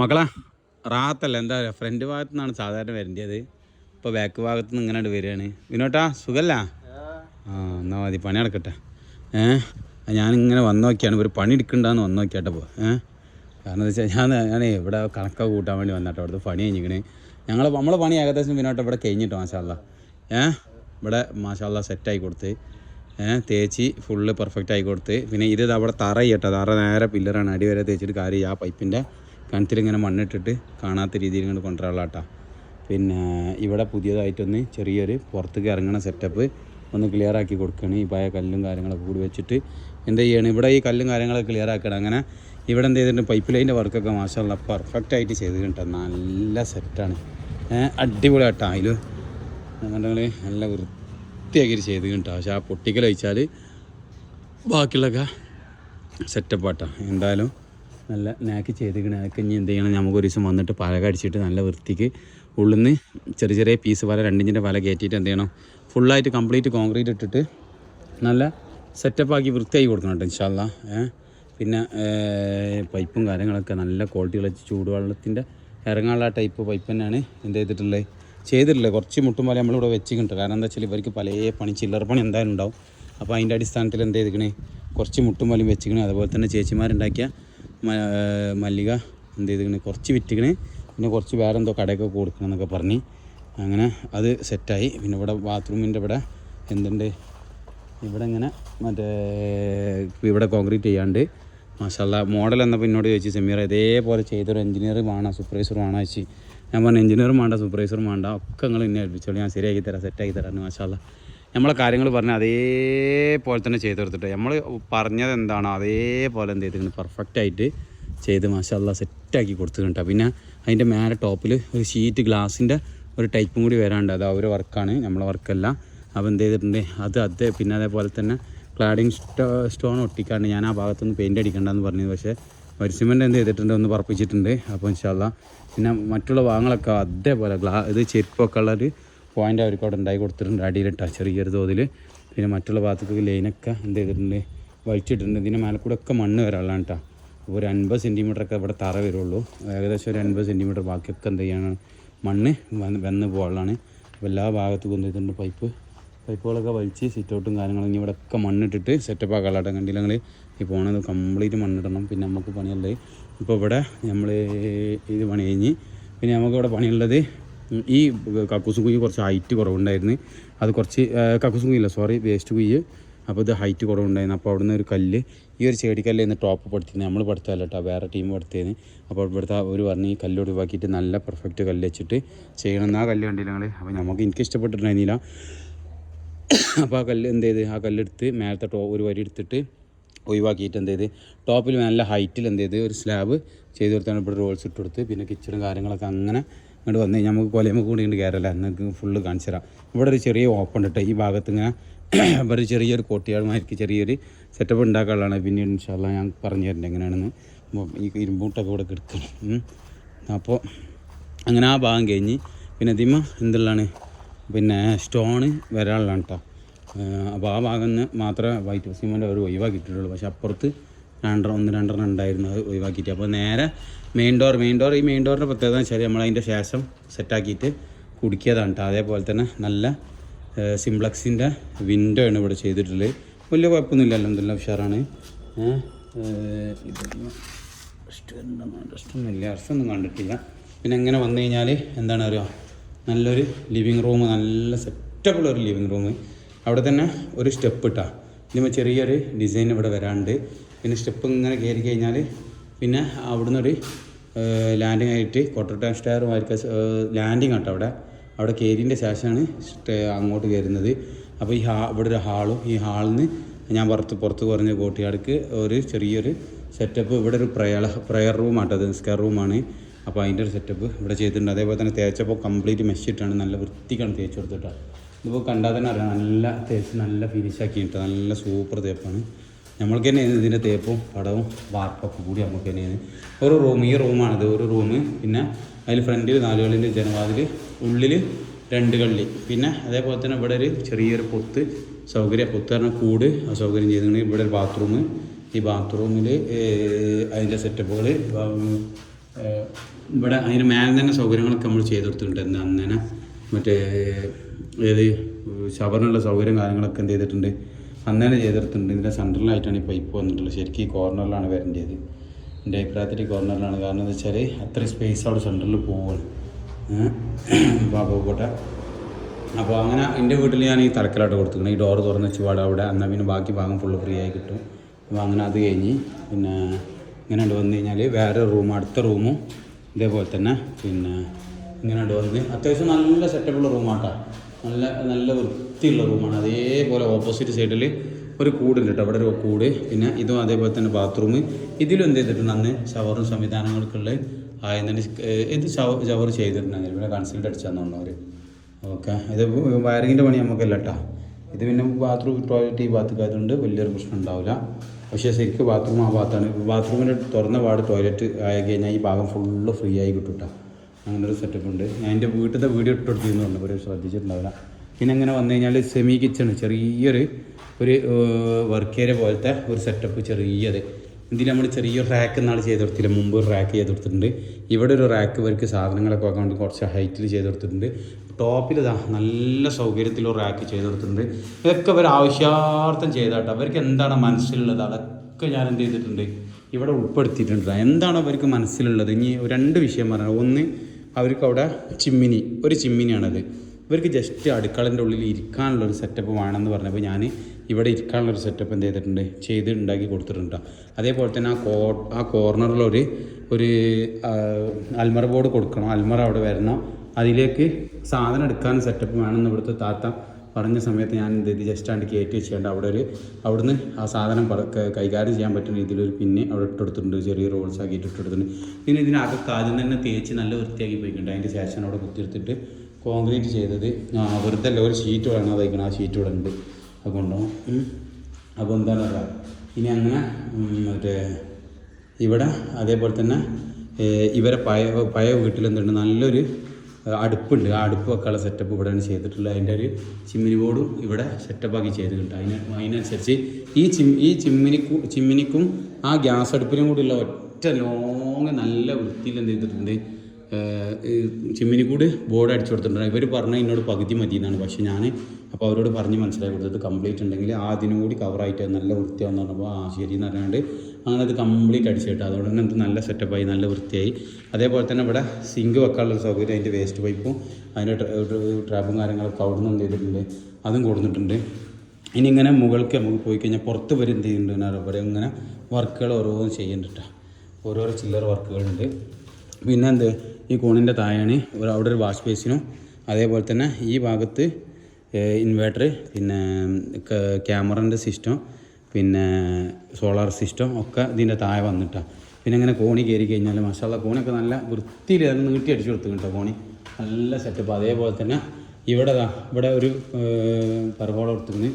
മക്കളാ റാത്തല്ല എന്താ പറയുക ഫ്രണ്ട് ഭാഗത്തു നിന്നാണ് സാധാരണ വരേണ്ടത്. ഇപ്പോൾ ബാക്ക് ഭാഗത്തു നിന്ന് ഇങ്ങനെ വരികയാണ്. വിനോട്ടാ സുഖല്ല? ആ എന്നാൽ മതി പണി നടക്കട്ടെ. ഏ ഞാനിങ്ങനെ വന്നു നോക്കിയാണ് ഒരു പണി എടുക്കണ്ടെന്ന് വന്ന് പോ ഏ കാരണം എന്താ വെച്ചാൽ ഞാൻ ഞാൻ ഇവിടെ കണക്കൊക്കെ കൂട്ടാൻ വേണ്ടി വന്നിട്ടോ അവിടുത്തെ പണി കഴിഞ്ഞിക്കണ്. ഞങ്ങൾ നമ്മളെ പണി ഏകദേശം വിനോട്ടം ഇവിടെ കഴിഞ്ഞിട്ടോ മാഷാല്ല ഏ ഇവിടെ മാഷാല്ല സെറ്റായി കൊടുത്ത്. തേച്ച് ഫുള്ള് പെർഫെക്റ്റ് ആയി കൊടുത്ത്. പിന്നെ ഇത് അവിടെ തറ ചെയ്യട്ടെ തറ നേരെ പില്ലറാണ് അടി വരെ തേച്ചിട്ട് കാര്യം ആ പൈപ്പിന്റെ കണത്തിൽ ഇങ്ങനെ മണ്ണിട്ടിട്ട് കാണാത്ത രീതിയിൽ ഇങ്ങനെ കൊണ്ടുവരാളാട്ടാ പിന്നെ ഇവിടെ പുതിയതായിട്ടൊന്ന് ചെറിയൊരു പുറത്തേക്ക് ഇറങ്ങണ സെറ്റപ്പ് ഒന്ന് ക്ലിയർ ആക്കി കൊടുക്കണം. ഈ പഴയ കല്ലും കാര്യങ്ങളൊക്കെ കൂടി വെച്ചിട്ട് എന്ത് ചെയ്യണം? ഇവിടെ ഈ കല്ലും കാര്യങ്ങളൊക്കെ ക്ലിയർ ആക്കണം അങ്ങനെ ഇവിടെ എന്ത് ചെയ്തിട്ടുണ്ട്? പൈപ്പ് ലൈന്റെ വർക്കൊക്കെ മാഷല്ല പെർഫെക്റ്റ് ആയിട്ട് ചെയ്ത് കേട്ടോ നല്ല സെറ്റാണ് അടിപൊളി കേട്ടോ അതിൽ എന്നുണ്ടെങ്കിൽ നല്ല വൃത്തിയാക്കി ചെയ്ത് കേട്ടോ പക്ഷെ ആ പൊട്ടിക്കൽ വെച്ചാൽ ബാക്കിയുള്ളൊക്കെ സെറ്റപ്പ് ആട്ടാ. എന്തായാലും നല്ല നാക്കി ചെയ്തിരിക്കണ അതൊക്കെ ഇനി എന്ത് ചെയ്യണം? നമുക്ക് ഒരു ദിവസം വന്നിട്ട് പല കടിച്ചിട്ട് നല്ല വൃത്തിക്ക് ഉള്ളിൽ നിന്ന് ചെറിയ ചെറിയ പീസ് പല രണ്ടിഞ്ചിന്റെ പല കയറ്റിയിട്ട് എന്ത് ചെയ്യണം? ഫുള്ളായിട്ട് കംപ്ലീറ്റ് കോൺക്രീറ്റ് ഇട്ടിട്ട് നല്ല സെറ്റപ്പ് ആക്കി വൃത്തിയാക്കി കൊടുക്കണം കേട്ടോ ഇൻഷാല്ല പിന്നെ പൈപ്പും കാര്യങ്ങളൊക്കെ നല്ല ക്വാളിറ്റിയുള്ള ചൂടുവെള്ളത്തിന്റെ ഇറങ്ങാനുള്ള ടൈപ്പ് പൈപ്പ് തന്നെയാണ് എന്ത് ചെയ്തിട്ടുള്ളത്? ചെയ്തിട്ടില്ല കുറച്ച് മുട്ടും പോലെ നമ്മളിവിടെ വെച്ചിട്ടുണ്ട്. കാരണം എന്താ വെച്ചാൽ ഇവർക്ക് പല പണി ചില്ലറ പണി എന്തായാലും ഉണ്ടാവും. അപ്പോൾ അതിന്റെ അടിസ്ഥാനത്തിൽ എന്ത് ചെയ്തിക്കണേ കുറച്ച് മുട്ടും പോലും വെച്ചിക്കണേ അതുപോലെ തന്നെ ചേച്ചിമാരുണ്ടാക്കിയ മല്ലിക എന്ത് ചെയ്തിരിക്കണേ? കുറച്ച് വിറ്റിക്കണേ പിന്നെ കുറച്ച് വേറെ എന്തോ കടയൊക്കെ കൊടുക്കണം എന്നൊക്കെ പറഞ്ഞ് അങ്ങനെ അത് സെറ്റായി. പിന്നെ ഇവിടെ ബാത്റൂമിന്റെ ഇവിടെ എന്തുണ്ട്? ഇവിടെ ഇങ്ങനെ മറ്റേ ഇവിടെ കോൺക്രീറ്റ് ചെയ്യാണ്ട് മാഷല്ല മോഡൽ എന്നപ്പോൾ എന്നോട് ചോദിച്ചു സെമീർ ഇതേപോലെ ചെയ്തൊരു എഞ്ചിനീയർ വേണം സൂപ്പർവൈസർ വേണം വെച്ച് ഞാൻ പറഞ്ഞു എഞ്ചിനീയറും വേണ്ട സൂപ്പർവൈസറും വേണ്ട ഒക്കെ നിങ്ങൾ എന്നെ ഏൽപ്പിച്ചോളൂ. ഞാൻ ശരിയാക്കി തരാം സെറ്റാക്കി തരാം മാഷല്ല നമ്മളെ കാര്യങ്ങൾ പറഞ്ഞ അതേപോലെ തന്നെ ചെയ്ത് കൊടുത്തിട്ട് നമ്മൾ പറഞ്ഞത് എന്താണോ അതേപോലെ എന്ത് ചെയ്തിട്ടുണ്ട് പെർഫെക്റ്റ് ആയിട്ട് ചെയ്ത് മാഷല്ല സെറ്റാക്കി കൊടുത്തിട്ടുണ്ട് പിന്നെ അതിന്റെ മേലെ ടോപ്പിൽ ഒരു ഷീറ്റ് ഗ്ലാസിന്റെ ഒരു ടൈപ്പും കൂടി വരാണ്ട് അത് അവരുടെ വർക്കാണ് നമ്മളെ വർക്കല്ല അപ്പോൾ എന്ത് ചെയ്തിട്ടുണ്ട്? അത് അത് പിന്നെ അതേപോലെ തന്നെ ക്ലാഡിങ് സ്റ്റോ സ്റ്റോൺ ഒട്ടിക്കാണ്ട് ഞാൻ ആ ഭാഗത്തുനിന്ന് പെയിന്റ് അടിക്കണ്ടെന്ന് പറഞ്ഞത് പക്ഷേ വരിസിമെന്റ് എന്ത് ചെയ്തിട്ടുണ്ട് ഒന്ന് പറപ്പിച്ചിട്ടുണ്ട്. അപ്പോൾ ഇൻഷാല്ല പിന്നെ മറ്റുള്ള ഭാഗങ്ങളൊക്കെ അതേപോലെ ഗ്ലാ ഇത് ചെരുപ്പൊക്കെ ഉള്ളൊരു പോയിന്റ് അവർക്ക് അവിടെ ഉണ്ടായി കൊടുത്തിട്ടുണ്ട്. അടിയിലിട്ട ചെറിയൊരു തോതിൽ പിന്നെ മറ്റുള്ള ഭാഗത്തേക്ക് ലൈനൊക്കെ എന്ത് ചെയ്തിട്ടുണ്ട്. വലിച്ചിട്ടുണ്ട് ഇതിന്റെ മേലെ കൂടെ ഒക്കെ മണ്ണ് വരാനുള്ളതാണ് കേട്ടോ അപ്പോൾ ഒരു അൻപത് സെന്റിമീറ്റർ ഒക്കെ ഇവിടെ തറ വരുള്ളൂ. ഏകദേശം ഒരു അൻപത് സെന്റിമീറ്റർ ബാക്കിയൊക്കെ എന്ത് ചെയ്യാനാണ് മണ്ണ് വന്ന് വന്ന് പോകാനുള്ളതാണ്. അപ്പോൾ എല്ലാ ഭാഗത്തും എന്ത് ചെയ്തിട്ടുണ്ട്. പൈപ്പ് പൈപ്പുകളൊക്കെ വലിച്ച് സിറ്റൗട്ടും കാര്യങ്ങളും ഇനി ഇവിടെ ഒക്കെ മണ്ണിട്ടിട്ട് സെറ്റപ്പ് ആക്കാളാട്ടെ കണ്ടില്ല ഞങ്ങൾ ഈ പോണത് കംപ്ലീറ്റ് മണ്ണിടണം. പിന്നെ നമുക്ക് പണിയുള്ളത്. ഇപ്പോൾ ഇവിടെ നമ്മൾ ഇത് പണി കഴിഞ്ഞ് പിന്നെ നമുക്കിവിടെ പണിയുള്ളത് ഈ കക്കൂസും കുഴി കുറച്ച് ഹൈറ്റ് കുറവുണ്ടായിരുന്നു. അത് കുറച്ച് കക്കൂസും കുഴിയില്ല സോറി വേസ്റ്റ് കുഴി അപ്പോൾ ഇത് ഹൈറ്റ് കുറവുണ്ടായിരുന്നു. അപ്പോൾ അവിടുന്ന് ഒരു കല്ല് ഈ ഒരു ചെടിക്കല്ല് ഇന്ന് ടോപ്പ് പഠിത്തത് നമ്മൾ പഠിത്തല്ല കേട്ടോ വേറെ ടീം പഠിത്തതിന് അപ്പോൾ ഇവിടുത്തെ ഒരു പറഞ്ഞ് ഈ കല്ല് ഒഴിവാക്കിയിട്ട് നല്ല പെർഫെക്റ്റ് കല്ല് വെച്ചിട്ട് ചെയ്യണം എന്ന് ആ കല്ല് കണ്ടില്ല ഞങ്ങൾ അപ്പോൾ നമുക്ക് എനിക്ക് ഇഷ്ടപ്പെട്ടിട്ടുണ്ടായിരുന്നില്ല. അപ്പോൾ ആ കല്ല് എന്ത് ചെയ്ത് ആ കല്ലെടുത്ത് മേലത്തെ ടോ ഒരു വരി എടുത്തിട്ട് ഒഴിവാക്കിയിട്ട് എന്ത് ചെയ്ത് ടോപ്പിൽ നല്ല ഹൈറ്റിൽ എന്ത് ചെയ്ത് ഒരു സ്ലാബ് ചെയ്ത് കൊടുത്താണ് ഇവിടെ റോൾസ് ഇട്ട് കൊടുത്ത്. പിന്നെ കിച്ചണും കാര്യങ്ങളൊക്കെ അങ്ങനെ ഇങ്ങോട്ട് വന്ന് കഴിഞ്ഞാൽ നമുക്ക് കൊലയുമ്പോൾ കൂടി ഇങ്ങോട്ട് കയറല്ല നിങ്ങൾക്ക് ഫുള്ള് കാണിച്ചു തരാം. ഇവിടെ ഒരു ചെറിയ ഓപ്പൺ ഇട്ട് ഈ ഭാഗത്ത് ഇങ്ങനെ ഒരു ചെറിയൊരു കോട്ടിയാളുമാർക്ക് ചെറിയൊരു സെറ്റപ്പ് ഉണ്ടാക്കാനുള്ളതാണ്. പിന്നീട് ഇൻഷാല്ല ഞാൻ പറഞ്ഞു തരുന്നുണ്ട് എങ്ങനെയാണെന്ന്. ഈ ഇരുമ്പൂട്ടൊക്കെ ഇവിടെ കിടക്കണം. അപ്പോൾ അങ്ങനെ ആ ഭാഗം കഴിഞ്ഞ് പിന്നെ ദിമ എന്തുള്ളതാണ്? പിന്നെ സ്റ്റോണ് വരാനുള്ളതാണ് കേട്ടോ അപ്പോൾ ആ ഭാഗം നിന്ന് മാത്രമേ വൈറ്റ് സിമെന്റ് അവർ ഒഴിവാക്കിയിട്ടുള്ളൂ. പക്ഷേ അപ്പുറത്ത് രണ്ടെണ്ണം ഒന്ന് രണ്ടെണ്ണം ഉണ്ടായിരുന്നു അത് ഒഴിവാക്കിയിട്ട്. അപ്പോൾ നേരെ മെയിൻ ഡോർ മെയിൻ ഡോർ ഈ മെയിൻ ഡോറിന്റെ പ്രത്യേകത എന്ന് വെച്ചാൽ നമ്മളതിന്റെ ശേഷം സെറ്റാക്കിയിട്ട് കുടിക്കിയതാണ് കേട്ടോ അതേപോലെ തന്നെ നല്ല സിംപ്ലക്സിന്റെ വിൻഡോ ആണ് ഇവിടെ ചെയ്തിട്ടുള്ളത്. വലിയ കുഴപ്പമൊന്നുമില്ല അല്ലെന്തല്ല ഉഷാറാണ്. ഇഷ്ടമൊന്നുമില്ല ഇഷ്ടമൊന്നും കണ്ടിട്ടില്ല. പിന്നെ എങ്ങനെ വന്നു കഴിഞ്ഞാൽ എന്താണ് അറിയുക നല്ലൊരു ലിവിങ് റൂം നല്ല സെറ്റപ്പുള്ള ഒരു ലിവിങ് റൂം അവിടെ തന്നെ ഒരു സ്റ്റെപ്പ് ഇട്ടാ ഇതിന് ചെറിയൊരു ഡിസൈൻ ഇവിടെ വരാണ്ട്. പിന്നെ സ്റ്റെപ്പ് ഇങ്ങനെ കയറി കഴിഞ്ഞാൽ പിന്നെ അവിടുന്ന് ഒരു ലാൻഡിങ് ആയിട്ട് കൊട്ടോട്ടം സ്റ്റാർ വാരിക്ക ലാൻഡിങ് ആട്ടോ അവിടെ. അവിടെ കയറിന്റെ ശേഷമാണ് അങ്ങോട്ട് കയറുന്നത്. അപ്പോൾ ഈ ഹാ ഇവിടെ ഒരു ഹാളും ഈ ഹാളിൽ നിന്ന് ഞാൻ പുറത്ത് പുറത്ത് കുറഞ്ഞ കോട്ടിയാടക്ക് ഒരു ചെറിയൊരു സെറ്റപ്പ് ഇവിടെ ഒരു പ്രയർ പ്രയർ റൂമാട്ടോ അത് നിസ്കാർ റൂമാണ് അപ്പോൾ അതിന്റെ ഒരു സെറ്റപ്പ് ഇവിടെ ചെയ്തിട്ടുണ്ട്. അതേപോലെ തന്നെ തേച്ചപ്പോൾ കംപ്ലീറ്റ് മെഷിട്ടാണ് നല്ല വൃത്തിക്കാണ് തേച്ച് കൊടുത്തിട്ടാണ് ഇതിപ്പോൾ കണ്ടാൽ തന്നെ അറിയാം നല്ല തേച്ച് നല്ല ഫിനിഷാക്കിയിട്ടാണ് നല്ല സൂപ്പർ തേപ്പാണ്. നമ്മൾക്ക് തന്നെ ഇതിന്റെ തേപ്പും പടവും വാർപ്പൊക്കെ കൂടി നമുക്ക് തന്നെയാണ് ഒരു റൂം ഈ റൂമാണിത്. ഒരു റൂം പിന്നെ അതിൽ ഫ്രണ്ടിൽ നാല് കള്ളിന്റെ ജനവാതിൽ ഉള്ളിൽ രണ്ട് കള്ളി. പിന്നെ അതേപോലെ തന്നെ ഇവിടെ ഒരു ചെറിയൊരു പൊത്ത് സൗകര്യം പൊത്ത് പറഞ്ഞാൽ കൂട് സൗകര്യം ചെയ്തിട്ടുണ്ട് ഇവിടെ ഒരു ബാത്റൂം. ഈ ബാത്റൂമിൽ അതിന്റെ സെറ്റപ്പുകൾ ഇവിടെ അതിന് മേലെ തന്നെ സൗകര്യങ്ങളൊക്കെ നമ്മൾ ചെയ്ത് കൊടുത്തിട്ടുണ്ട്. അന്നേനെ മറ്റേ ഏത് ഷവറിനുള്ള സൗകര്യം കാര്യങ്ങളൊക്കെ എന്ത് ചെയ്തിട്ടുണ്ട്. അന്നേനെ ചെയ്തെടുത്തിട്ടുണ്ട്. ഇതിന്റെ സെൻട്രലായിട്ടാണ് ഈ പൈപ്പ് വന്നിട്ടുള്ളത്. ശരിക്കും ഈ കോർണറിലാണ് വരേണ്ടത്. എന്റെ അഭിപ്രായത്തിൽ ഈ കോർണറിലാണ്. കാരണം എന്താ വെച്ചാൽ അത്രയും സ്പേസ് അവിടെ സെന്ററിൽ പോവുകയാണ് പോകട്ടെ അപ്പോൾ അങ്ങനെ എന്റെ വീട്ടിൽ ഞാൻ ഈ തലക്കലായിട്ട് കൊടുത്തിട്ടുണ്ട്. ഈ ഡോറ് തുറന്ന് വെച്ച് പാടെ. അവിടെ എന്നാൽ പിന്നെ ബാക്കി ഭാഗം ഫുള്ള് ഫ്രീ ആയി കിട്ടും. അപ്പോൾ അങ്ങനെ അത് കഴിഞ്ഞ് പിന്നെ ഇങ്ങനെ വന്നു കഴിഞ്ഞാൽ വേറെ റൂം അടുത്ത റൂമും ഇതേപോലെ തന്നെ പിന്നെ ഇങ്ങനെ വന്ന് അത്യാവശ്യം നല്ല സെറ്റപ്പുള്ള റൂമാട്ടോ നല്ല നല്ല വൃത്തിയുള്ള റൂമാണ്. അതേപോലെ ഓപ്പോസിറ്റ് സൈഡിൽ ഒരു കൂടുണ്ട് കേട്ടോ അവിടെ ഒരു കൂട് പിന്നെ ഇതും അതേപോലെ തന്നെ ബാത്റൂം ഇതിലും എന്ത് ചെയ്തിട്ടുണ്ട് അന്ന്? ഷവറും സംവിധാനങ്ങൾക്കുള്ള ആയതിന് ഇത് ഷവർ ഷവർ ചെയ്തിട്ടുണ്ടെങ്കിൽ ഇവിടെ കൺസൾട്ട് അടിച്ചു അവർ ഓക്കെ. ഇത് വയറിങ്ങിന്റെ പണി നമുക്കല്ല കേട്ടോ ഇത് പിന്നെ ബാത്റൂം ടോയ്ലറ്റ് ഈ ഭാഗത്തേക്ക് ആയതുകൊണ്ട് വലിയൊരു പ്രശ്നം ഉണ്ടാവില്ല പക്ഷേ ശരിക്കും ബാത്റൂം ആ ഭാഗത്താണ്. ബാത്റൂമിന്റെ തുറന്ന പാട് ടോയ്ലറ്റ് ആയി കഴിഞ്ഞാൽ ഈ ഭാഗം ഫുള്ള് ഫ്രീ ആയി കിട്ടും കേട്ടോ അങ്ങനെ ഒരു സെറ്റപ്പ് ഉണ്ട്. ഞാൻ എന്റെ വീട്ടിലത്തെ വീഡിയോ ഇട്ടെടുത്തിരുന്നുണ്ട് ഒരു ശ്രദ്ധിച്ചിട്ടുണ്ടാവില്ല. പിന്നെ അങ്ങനെ വന്നു കഴിഞ്ഞാൽ സെമി കിച്ചൺ ചെറിയൊരു ഒരു വർക്ക് ഏരിയ പോലത്തെ ഒരു സെറ്റപ്പ് ചെറിയത്. ഇതിൽ നമ്മൾ ചെറിയൊരു റാക്ക് എന്നാൽ ചെയ്ത് കൊടുത്തില്ല? മുമ്പ് ഒരു റാക്ക് ചെയ്ത് കൊടുത്തിട്ടുണ്ട്. ഇവിടെ ഒരു റാക്ക് വർക്ക് സാധനങ്ങളൊക്കെ വെക്കാൻ വേണ്ടി കുറച്ച് ഹൈറ്റിൽ ചെയ്ത് കൊടുത്തിട്ടുണ്ട്. ടോപ്പിൽ ഇതാ നല്ല സൗകര്യത്തിൽ ഒരു റാക്ക് ചെയ്ത് കൊടുത്തിട്ടുണ്ട്. ഇതൊക്കെ അവർ ആവശ്യാർത്ഥം ചെയ്താട്ടോ. അവർക്ക് എന്താണ് മനസ്സിലുള്ളത്? അതൊക്കെ ഞാൻ എന്ത് ചെയ്തിട്ടുണ്ട്? ഇവിടെ ഉൾപ്പെടുത്തിയിട്ടുണ്ട്. എന്താണ് അവർക്ക് മനസ്സിലുള്ളത്? ഇനി രണ്ട് വിഷയം പറയാം. ഒന്ന് അവർക്ക് അവിടെ ചിമ്മിനി ഒരു ചിമ്മിനിയാണത്. ഇവർക്ക് ജസ്റ്റ് അടുക്കളന്റെ ഉള്ളിൽ ഇരിക്കാനുള്ള ഒരു സെറ്റപ്പ് വേണമെന്ന് പറഞ്ഞപ്പോൾ ഞാൻ ഇവിടെ ഇരിക്കാനുള്ള ഒരു സെറ്റപ്പ് എന്ത് ചെയ്തിട്ടുണ്ട്? ചെയ്ത് ഉണ്ടാക്കി കൊടുത്തിട്ടുണ്ട് അതേപോലെ തന്നെ ആ കോ ആ കോർണറിലൊരു ഒരു അൽമറ ബോർഡ് കൊടുക്കണം. അൽമറ അവിടെ വരണം. അതിലേക്ക് സാധനം എടുക്കാൻ സെറ്റപ്പ് വേണമെന്ന് ഇവിടുത്തെ താത്ത പറഞ്ഞ സമയത്ത് ഞാൻ എന്ത് ചെയ്ത്? ജസ്റ്റ് ആണ്ട് കയറ്റി വെച്ചുകൊണ്ട് അവിടെ ഒരു അവിടുന്ന് ആ സാധനം കൈകാര്യം ചെയ്യാൻ പറ്റുന്ന രീതിയിലൊരു പിന്നെ അവിടെ ഇട്ടെടുത്തിട്ടുണ്ട് ചെറിയ റോൾസ് ആക്കിയിട്ട് ഇട്ടെടുത്തിട്ടുണ്ട് പിന്നെ ഇതിനകത്ത് ആദ്യം തന്നെ തേച്ച് നല്ല വൃത്തിയാക്കി പോയിട്ടുണ്ട്. അതിന്റെ ശേഷം അവിടെ കുത്തിയെടുത്തിട്ട് കോൺക്രീറ്റ് ചെയ്തത്. വെറുതെ അല്ല ഒരു ഷീറ്റ് വേണം അതായിരിക്കണം ആ ഷീറ്റ് ഇവിടെ ഉണ്ട്. അത് കൊണ്ടുപോകും. അപ്പോൾ എന്താണ് പറയുക ഇനി അങ്ങനെ മറ്റേ ഇവിടെ അതേപോലെ തന്നെ ഇവരെ പഴയ പഴയ വീട്ടിൽ എന്തുണ്ട് നല്ലൊരു അടുപ്പുണ്ട്. ആ അടുപ്പ് വെക്കാനുള്ള സെറ്റപ്പ് ഇവിടെയാണ് ചെയ്തിട്ടുള്ളത്. അതിന്റെ ഒരു ചിമ്മിനി ബോർഡും ഇവിടെ സെറ്റപ്പാക്കി ചെയ്തിട്ടുണ്ട്. അതിന് അതിനനുസരിച്ച് ഈ ചിം ഈ ചിമ്മിനിക്കും ചിമ്മിനിക്കും ആ ഗ്യാസ് അടുപ്പിനും കൂടിയുള്ള ഒറ്റ ലോങ് നല്ല വൃത്തിയിൽ എന്ത് ചെയ്തിട്ടുണ്ട്. ചിമ്മിനി കൂടി ബോർഡ് അടിച്ചു കൊടുത്തിട്ടുണ്ട്. ഇവർ പറഞ്ഞാൽ എന്നോട് പകുതി മതി എന്നാണ് പക്ഷേ ഞാൻ അപ്പോൾ അവരോട് പറഞ്ഞ് മനസ്സിലാക്കി കൊടുത്തത് കംപ്ലീറ്റ് ഉണ്ടെങ്കിൽ ആ അതിനും കൂടി കവറായിട്ട് നല്ല വൃത്തിയാണെന്ന് പറഞ്ഞപ്പോൾ ആ ശരി എന്ന് പറഞ്ഞുകൊണ്ട് അങ്ങനെ അത് കംപ്ലീറ്റ് അടിച്ചിട്ട് അതുകൊണ്ട് തന്നെ നമുക്ക് നല്ല സെറ്റപ്പായി നല്ല വൃത്തിയായി. അതേപോലെ തന്നെ ഇവിടെ സിങ്ക് വെക്കാനുള്ള സൗകര്യം അതിന്റെ വേസ്റ്റ് പൈപ്പും അതിന്റെ ട്രാപ്പും കാര്യങ്ങളൊക്കെ അവിടെ നിന്ന് എന്ത് ചെയ്തിട്ടുണ്ട് അതും കൊടുത്തിട്ടുണ്ട്. ഇനി ഇങ്ങനെ മുകൾക്ക് നമുക്ക് പോയി കഴിഞ്ഞാൽ പുറത്ത് വരെ എന്ത് ചെയ്യുന്നുണ്ട് അവിടെ ഇങ്ങനെ വർക്കുകൾ ഓരോന്നും ചെയ്യുന്നുണ്ട് ഓരോരോ ചില്ലർ വർക്കുകളുണ്ട് പിന്നെ എന്ത് ഈ കോണിന്റെ താഴെയാണ് ഒരു അവിടെ ഒരു വാഷ് ബേസിനും അതേപോലെ തന്നെ ഈ ഭാഗത്ത് ഇൻവേർട്ടർ പിന്നെ ക്യാമറന്റെ സിസ്റ്റം പിന്നെ സോളാർ സിസ്റ്റം ഒക്കെ ഇതിന്റെ താഴെ വന്നിട്ടാണ് പിന്നെ ഇങ്ങനെ കോണി കയറി കഴിഞ്ഞാൽ മസാല കോണിയൊക്കെ നല്ല വൃത്തിയിൽ അത് നീട്ടി അടിച്ചു കൊടുത്തു കേട്ടോ കോണി? നല്ല സെറ്റപ്പ് അതേപോലെ തന്നെ ഇവിടെ ഇവിടെ ഒരു പെർഹോളം എടുത്തിരുന്ന്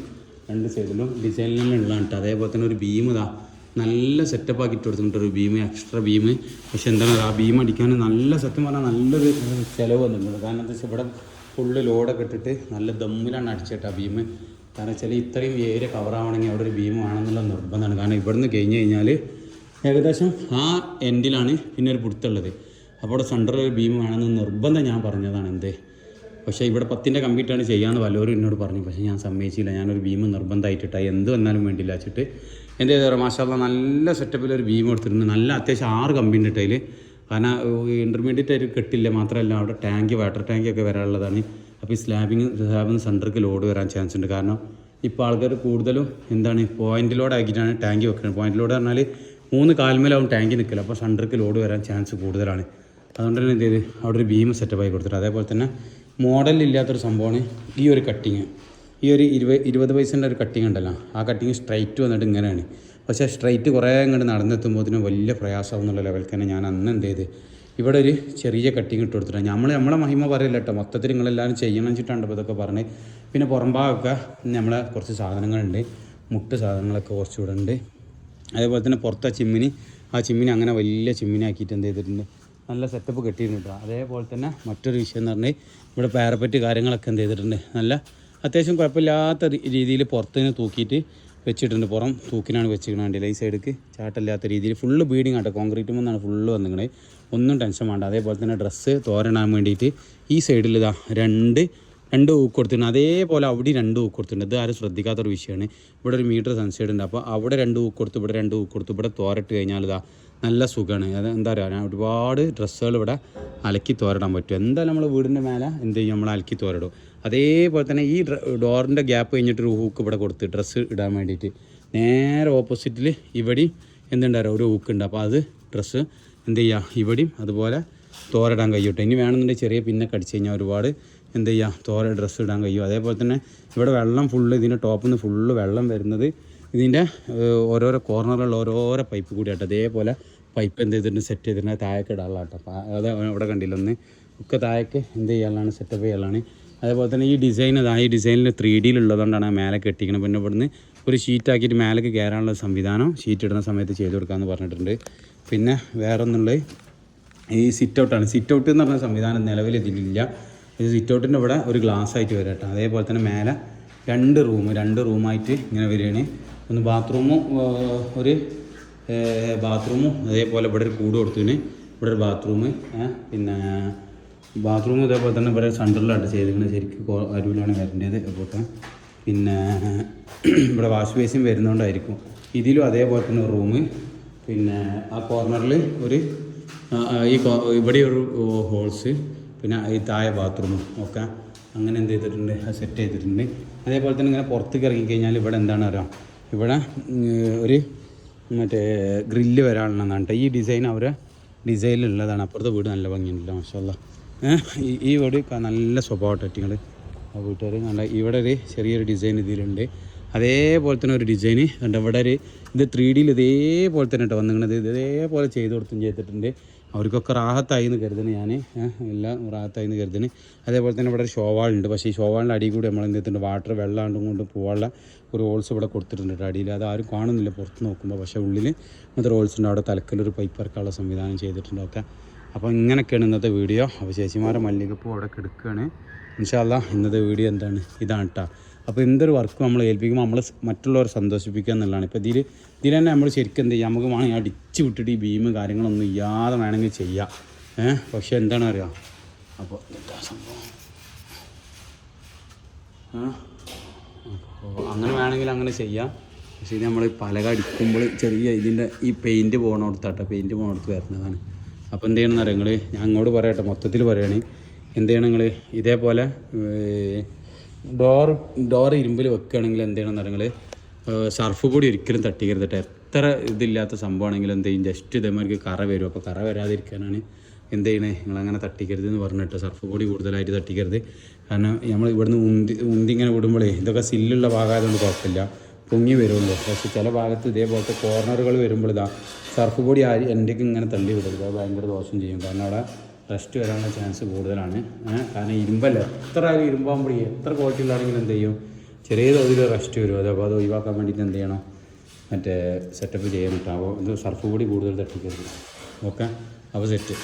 രണ്ട് സൈഡിലും ഡിസൈനിലുള്ള കേട്ടോ. അതേപോലെ തന്നെ ഒരു ബീം ഇതാ നല്ല സെറ്റപ്പ് ആക്കിയിട്ട് കൊടുത്തിട്ടുണ്ട് ഒരു ബീം എക്സ്ട്രാ ബീം പക്ഷെ എന്താണ് ആ ബീം അടിക്കാൻ നല്ല സത്യം പറഞ്ഞാൽ നല്ലൊരു ചിലവ് വന്നിട്ടുണ്ട്. കാരണം എന്താ വെച്ചാൽ ഇവിടെ ഫുള്ള് ലോഡൊക്കെ ഇട്ടിട്ട് നല്ല ദമ്മിലാണ് അടിച്ചിട്ട് ആ ബീം കാരണം വെച്ചാൽ ഇത്രയും ഏരിയ കവറാവണമെങ്കിൽ അവിടെ ഒരു ബീം വേണമെന്നുള്ള നിർബന്ധമാണ്. കാരണം ഇവിടുന്ന് കഴിഞ്ഞ് കഴിഞ്ഞാൽ ഏകദേശം ആ എൻഡിലാണ് പിന്നെ ഒരു പുടുത്തുള്ളത്. അപ്പോൾ അവിടെ സെന്ററിൽ ഒരു ബീം വേണമെന്ന് നിർബന്ധം ഞാൻ പറഞ്ഞതാണ് എന്തേ. പക്ഷേ ഇവിടെ പത്തിന്റെ കമ്പ്യൂട്ടറാണ് ചെയ്യാമെന്ന് വല്ലവരും എന്നോട് പറഞ്ഞു. പക്ഷേ ഞാൻ സമ്മതിച്ചില്ല. ഞാനൊരു ബീം നിർബന്ധമായിട്ടിട്ടാ. എന്ത് വന്നാലും വേണ്ടില്ല വെച്ചിട്ട്. എന്റെ മാഷാ നല്ല സെറ്റപ്പിൽ ഒരു ബീം എടുത്തിട്ടുണ്ട്. നല്ല അത്യാവശ്യം ആറ് കമ്പിന്റെ ഇട്ടതിൽ കാരണം ഇന്റർമീഡിയറ്റ് ആയിട്ട് കെട്ടില്ല മാത്രമല്ല അവിടെ ടാങ്ക് വാട്ടർ ടാങ്ക് ഒക്കെ വരാനുള്ളതാണ്. അപ്പോൾ ഈ സ്ലാബിങ് സ്ലാബിന് സെന്റർക്ക് ലോഡ് വരാൻ ചാൻസ് ഉണ്ട്. കാരണം ഇപ്പോൾ ആൾക്കാർ കൂടുതലും എന്താണ് പോയിന്റ് ലോഡ് ആക്കിയിട്ടാണ് ടാങ്ക് വെക്കുന്നത് പോയിന്റ് ലോഡ് പറഞ്ഞാൽ മൂന്ന് കാൽമേലാവും ടാങ്ക് നിൽക്കില്ല അപ്പോൾ സെന്റർക്ക് ലോഡ് വരാൻ ചാൻസ് കൂടുതലാണ്. അതുകൊണ്ട് തന്നെ എന്ത് ചെയ്ത് അവിടെ ഒരു ബീം സെറ്റപ്പായി കൊടുത്തിട്ട്. അതേപോലെ തന്നെ മോഡലില്ലാത്തൊരു സംഭവമാണ് ഈ ഒരു കട്ടിങ് ഈ ഒരു ഇരുപത് ഇരുപത് പൈസന്റെ ഒരു കട്ടിങ് ഉണ്ടല്ലോ. ആ കട്ടിങ് സ്ട്രൈറ്റ് വന്നിട്ട് ഇങ്ങനെയാണ്. പക്ഷേ സ്ട്രൈറ്റ് കുറേ അങ്ങോട്ട് നടന്നെത്തുമ്പോഴത്തേനും വലിയ പ്രയാസം എന്നുള്ള ലെവലിൽ തന്നെ ഞാൻ അന്ന് എന്ത് ചെയ്ത് ഇവിടെ ഒരു ചെറിയ കട്ടിങ് ഇട്ട് കൊടുത്തിട്ടുണ്ട് നമ്മൾ നമ്മളെ മഹിമ പറയില്ല കേട്ടോ മൊത്തത്തിൽ നിങ്ങളെല്ലാവരും ചെയ്യണം വെച്ചിട്ടാണ് ഇതൊക്കെ പറഞ്ഞ്. പിന്നെ പുറം ഭാഗമൊക്കെ നമ്മളെ കുറച്ച് സാധനങ്ങളുണ്ട്. മുട്ട് സാധനങ്ങളൊക്കെ കുറച്ച് ഇവിടെ ഉണ്ട് അതേപോലെ തന്നെ പുറത്തെ ചിമ്മിനി ആ ചിമ്മിനി അങ്ങനെ വലിയ ചിമ്മിനി ആക്കിയിട്ട് എന്ത് ചെയ്തിട്ടുണ്ട്? നല്ല സെറ്റപ്പ് കെട്ടിയിരുന്നു കേട്ടോ. അതേപോലെ തന്നെ മറ്റൊരു വിഷയം എന്ന് പറഞ്ഞാൽ ഇവിടെ പാരപ്പറ്റ് കാര്യങ്ങളൊക്കെ എന്ത് ചെയ്തിട്ടുണ്ട്? നല്ല അത്യാവശ്യം കുഴപ്പമില്ലാത്ത രീതിയിൽ പുറത്തുനിന്ന് തൂക്കിയിട്ട് വെച്ചിട്ടുണ്ട് പുറം. തൂക്കിനാണ് വെച്ചിരിക്കുന്നത് ഈ സൈഡിക്ക് ചാട്ടല്ലാത്ത രീതിയിൽ ഫുള്ള് ബീഡിങ് ആട്ടോ. കോൺക്രീറ്റ് മുന്നാണ് ഫുള്ള് വന്നിങ്ങനെ ഒന്നും ടെൻഷൻ വേണ്ട. അതേപോലെ തന്നെ ഡ്രസ്സ് തോരണാൻ വേണ്ടിയിട്ട് ഈ സൈഡിൽ ഇതാ രണ്ട് രണ്ട് ഊക്ക് കൊടുത്തിട്ടുണ്ട്. അതേപോലെ അവിടെ രണ്ട് ഊക്ക് കൊടുത്തിട്ടുണ്ട്. ഇത് ആരും ശ്രദ്ധിക്കാത്തൊരു വിഷയമാണ് ഇവിടെ ഒരു മീറ്റർ സൺസൈഡ് ഉണ്ട്. അപ്പോൾ അവിടെ രണ്ട് ഊക്ക് കൊടുത്ത് ഇവിടെ രണ്ട് ഊക്ക് കൊടുത്ത് ഇവിടെ തോരട്ട് കഴിഞ്ഞാൽ ഇതാ നല്ല സുഖമാണ് അത് എന്താ പറയുക ഞാൻ ഒരുപാട് ഡ്രസ്സുകൾ ഇവിടെ അലക്കി തോരടാൻ പറ്റും. എന്തായാലും നമ്മൾ വീടിന്റെ മേലെ എന്ത് ചെയ്യും? നമ്മൾ അലക്കി തോരടും. അതേപോലെ തന്നെ ഈ ഡോറിന്റെ ഗ്യാപ്പ് കഴിഞ്ഞിട്ട് ഒരു ഹൂക്ക് ഇവിടെ കൊടുത്ത് ഡ്രസ്സ് ഇടാൻ വേണ്ടിയിട്ട് നേരെ ഓപ്പോസിറ്റിൽ ഇവിടെയും എന്തുണ്ടായിരുന്നു ഒരു ഹൂക്ക് ഉണ്ട്. അപ്പോൾ അത് ഡ്രസ്സ് എന്ത് ചെയ്യുക ഇവിടെയും അതുപോലെ തോരടാൻ കഴിയും ഇനി വേണമെന്നുണ്ടെങ്കിൽ ചെറിയ പിന്നെ കടിച്ചു കഴിഞ്ഞാൽ ഒരുപാട് എന്ത് ചെയ്യുക തോര ഡ്രസ്സ് ഇടാൻ കഴിയും. അതേപോലെ തന്നെ ഇവിടെ വെള്ളം ഫുള്ള് ഇതിന്റെ ടോപ്പിൽ നിന്ന് ഫുള്ള് വെള്ളം വരുന്നത് ഇതിന്റെ ഓരോരോ കോർണറിലുള്ള ഓരോരോ പൈപ്പ് കൂടിയാട്ടോ. അതേപോലെ പൈപ്പ് എന്ത് ചെയ്തിട്ടുണ്ട്? സെറ്റ് ചെയ്തിട്ടുണ്ട്. താഴേക്ക് ഇടാനുള്ള കേട്ടോ അപ്പോൾ അത് അവിടെ കണ്ടില്ല? ഒന്ന് ഒക്കെ താഴേക്ക് എന്ത് ചെയ്യാനുള്ളതാണ്? സെറ്റപ്പ് ചെയ്യാനുള്ളതാണ്. അതേപോലെ തന്നെ ഈ ഡിസൈൻ അതാ ഈ ഡിസൈനിൽ ത്രീ ഡിയിലുള്ളതുകൊണ്ടാണ് മേലെ കെട്ടിക്കുന്നത് പിന്നെ ഇവിടുന്ന് ഒരു ഷീറ്റ് ആക്കിയിട്ട് മേലേക്ക് കയറാനുള്ള സംവിധാനം ഷീറ്റ് ഇടുന്ന സമയത്ത് ചെയ്ത് കൊടുക്കാമെന്ന് പറഞ്ഞിട്ടുണ്ട്. പിന്നെ വേറെ ഒന്നുള്ളത് ഈ സിറ്റ് ഔട്ടാണ് സിറ്റ് ഔട്ട് എന്ന് പറഞ്ഞ സംവിധാനം നിലവിൽ ഇതിലില്ല. ഇത് സിറ്റ് ഔട്ടിന്റെ ഇവിടെ ഒരു ഗ്ലാസ് ആയിട്ട് വരാം കേട്ടോ. അതേപോലെ തന്നെ മേലെ രണ്ട് റൂം രണ്ട് റൂമായിട്ട് ഇങ്ങനെ വരികയാണ്. ഒന്ന് ബാത്റൂമും ഒരു ബാത്റൂമും അതേപോലെ ഇവിടെ ഒരു കൂട് കൊടുത്തിന് ഇവിടെ ഒരു ബാത്റൂം പിന്നെ ബാത്റൂം ഇതേപോലെ തന്നെ ഇവരെ സെന്ററിലാണ് ചെയ്തിരിക്കുന്നത് ശരിക്കും അരുവിലാണ് വരേണ്ടത്. അപ്പോൾ പിന്നെ ഇവിടെ വാഷ് ബേസിൻ വരുന്നതുകൊണ്ടായിരിക്കും ഇതിലും അതേപോലെ തന്നെ റൂം. പിന്നെ ആ കോർണറിൽ ഒരു ഈ ഇവിടെ ഒരു ഹോൾസ്. പിന്നെ ഈ താഴെ ബാത്റൂമും ഒക്കെ. അങ്ങനെ എന്ത് ചെയ്തിട്ടുണ്ട്? സെറ്റ് ചെയ്തിട്ടുണ്ട്. അതേപോലെ തന്നെ ഇങ്ങനെ പുറത്തേക്ക് ഇറങ്ങിക്കഴിഞ്ഞാൽ ഇവിടെ എന്താണ് അറിയാം? ഇവിടെ ഒരു മറ്റേ ഗ്രില്ല് വരാനുള്ളതാണ് കേട്ടോ. ഈ ഡിസൈൻ അവരെ ഡിസൈനിലുള്ളതാണ്. അപ്പുറത്തെ വീട് നല്ല ഭംഗിയുണ്ടല്ലോ മാഷല്ല ഈ വീട് നല്ല സ്വഭാവമായിട്ട് ടറ്റിങ്ങൾ ആ വീട്ടുകാർ നല്ല ഇവിടെ ഒരു ചെറിയൊരു ഡിസൈൻ ഇതിലുണ്ട്. അതേപോലെ തന്നെ ഒരു ഡിസൈന് കണ്ട ഇവിടെ ഒരു ഇത് ത്രീ ഡിയിൽ ഇതേപോലെ തന്നെ കേട്ടോ വന്നിങ്ങണത് ഇതേപോലെ ചെയ്ത് കൊടുത്തും ചെയ്തിട്ടുണ്ട്. അവർക്കൊക്കെ റാഹത്തായി എന്ന് കരുതുന്നു ഞാൻ എല്ലാം റാഹത്തായി എന്ന് കരുതുന്നു. അതേപോലെ തന്നെ ഇവിടെ ഒരു ഷോവാളുണ്ട്. പക്ഷേ ഈ ഷോവാളിന്റെ അടിയിൽ കൂടി നമ്മൾ എന്ത് ചെയ്തിട്ടുണ്ട്? വാട്ടർ വെള്ളാണ്ടും കൊണ്ട് പോകാനുള്ള ഒരു ഹോൾസ് ഇവിടെ കൊടുത്തിട്ടുണ്ട് കേട്ടോ അടിയിൽ. അത് ആരും കാണുന്നില്ല പുറത്ത് നോക്കുമ്പോൾ പക്ഷേ ഉള്ളിൽ റോൾസ് ഉണ്ട്. അവിടെ തലക്കലൊരു പൈപ്പ് ഇറക്കാനുള്ള സംവിധാനം ചെയ്തിട്ടുണ്ട് ഒക്കെ. അപ്പോൾ ഇങ്ങനെയൊക്കെയാണ് ഇന്നത്തെ വീഡിയോ. അപ്പോൾ ചേച്ചിമാരെ മല്ലികപ്പൂ അവിടെ കിടക്കുകയാണ് ഇൻഷാല്ല ഇന്നത്തെ വീഡിയോ എന്താണ്? ഇതാണ് കേട്ടോ അപ്പോൾ എന്തൊരു വർക്ക് നമ്മൾ ഏൽപ്പിക്കുമ്പോൾ നമ്മൾ മറ്റുള്ളവരെ സന്തോഷിപ്പിക്കുക എന്നുള്ളതാണ്. ഇപ്പോൾ ഇതിൽ ഇതിൽ തന്നെ നമ്മൾ ശരിക്കും എന്ത് ചെയ്യാം? നമുക്ക് വേണമെങ്കിൽ അടിച്ചു വിട്ടിട്ട് ഈ ഭീമ് കാര്യങ്ങളൊന്നും ഇല്ലാതെ വേണമെങ്കിൽ ചെയ്യാം. ഏഹ് പക്ഷേ എന്താണ് അറിയാം? അപ്പോൾ എന്താ സംഭവം? അപ്പോൾ അങ്ങനെ വേണമെങ്കിൽ അങ്ങനെ ചെയ്യാം. പക്ഷേ ഇത് നമ്മൾ പലക അടിക്കുമ്പോൾ ചെറിയ ഇതിന്റെ ഈ പെയിന്റ് പോകണോടത്താട്ടോ പെയിന്റ് പോകണോടത്ത് വരുന്നതാണ്. അപ്പോൾ എന്ത് ചെയ്യണമെന്ന് അറിയാം നിങ്ങൾ ഞാൻ അങ്ങോട്ട് പറയട്ടെ മൊത്തത്തിൽ പറയുകയാണ് എന്ത് ചെയ്യണം നിങ്ങൾ ഇതേപോലെ ഡോർ ഡോർ ഇരുമ്പിൽ വെക്കുകയാണെങ്കിൽ എന്ത് ചെയ്യണമെന്ന് നിങ്ങൾ സർഫ് പൊടി ഒരിക്കലും തട്ടിക്കരുത് കേട്ടോ എത്ര ഇതില്ലാത്ത സംഭവമാണെങ്കിലും എന്ത് ചെയ്യും? ജസ്റ്റ് ഇതേമാതിരി കറ വരും. അപ്പോൾ കറ വരാതിരിക്കാനാണ് എന്ത് ചെയ്യണേ? നിങ്ങളങ്ങനെ തട്ടിക്കരുത് എന്ന് പറഞ്ഞിട്ട് സർഫ് പൊടി കൂടുതലായിട്ട് തട്ടിക്കരുത്. കാരണം നമ്മൾ ഇവിടുന്ന് ഉന്തി ഉന്തി ഇങ്ങനെ വിടുമ്പോഴേ ഇതൊക്കെ സില്ലുള്ള ഭാഗമായതുകൊണ്ട് കുഴപ്പമില്ല. പൊങ്ങി വരുള്ളൂ. പക്ഷേ ചില ഭാഗത്ത് ഇതേപോലത്തെ കോർണറുകൾ വരുമ്പോൾ സർഫ് പൊടി ആര് എന്റെക്ക് ഇങ്ങനെ തള്ളി വിടരുത്. അത് ഭയങ്കര ദോഷം ചെയ്യും. കാരണം അവിടെ റെസ്റ്റ് വരാനുള്ള ചാൻസ് കൂടുതലാണ്. കാരണം ഇരുമ്പല്ല? എത്ര ആയാലും ഇരുമ്പാകുമ്പോൾ എത്ര ക്വാളിറ്റി ഉള്ളതാണെങ്കിലും എന്ത് ചെയ്യും? ചെറിയ തോതിൽ റെസ്റ്റ് വരും. അത് അപ്പോൾ അത് ഒഴിവാക്കാൻ വേണ്ടിയിട്ട് എന്ത് ചെയ്യണം? മറ്റേ സെറ്റപ്പ് ചെയ്യാൻ പറ്റും അപ്പോൾ ഇത് സർഫ് പൊടി കൂടുതൽ തട്ടിക്കരുത്. ഓക്കെ? അപ്പോൾ സെറ്റ്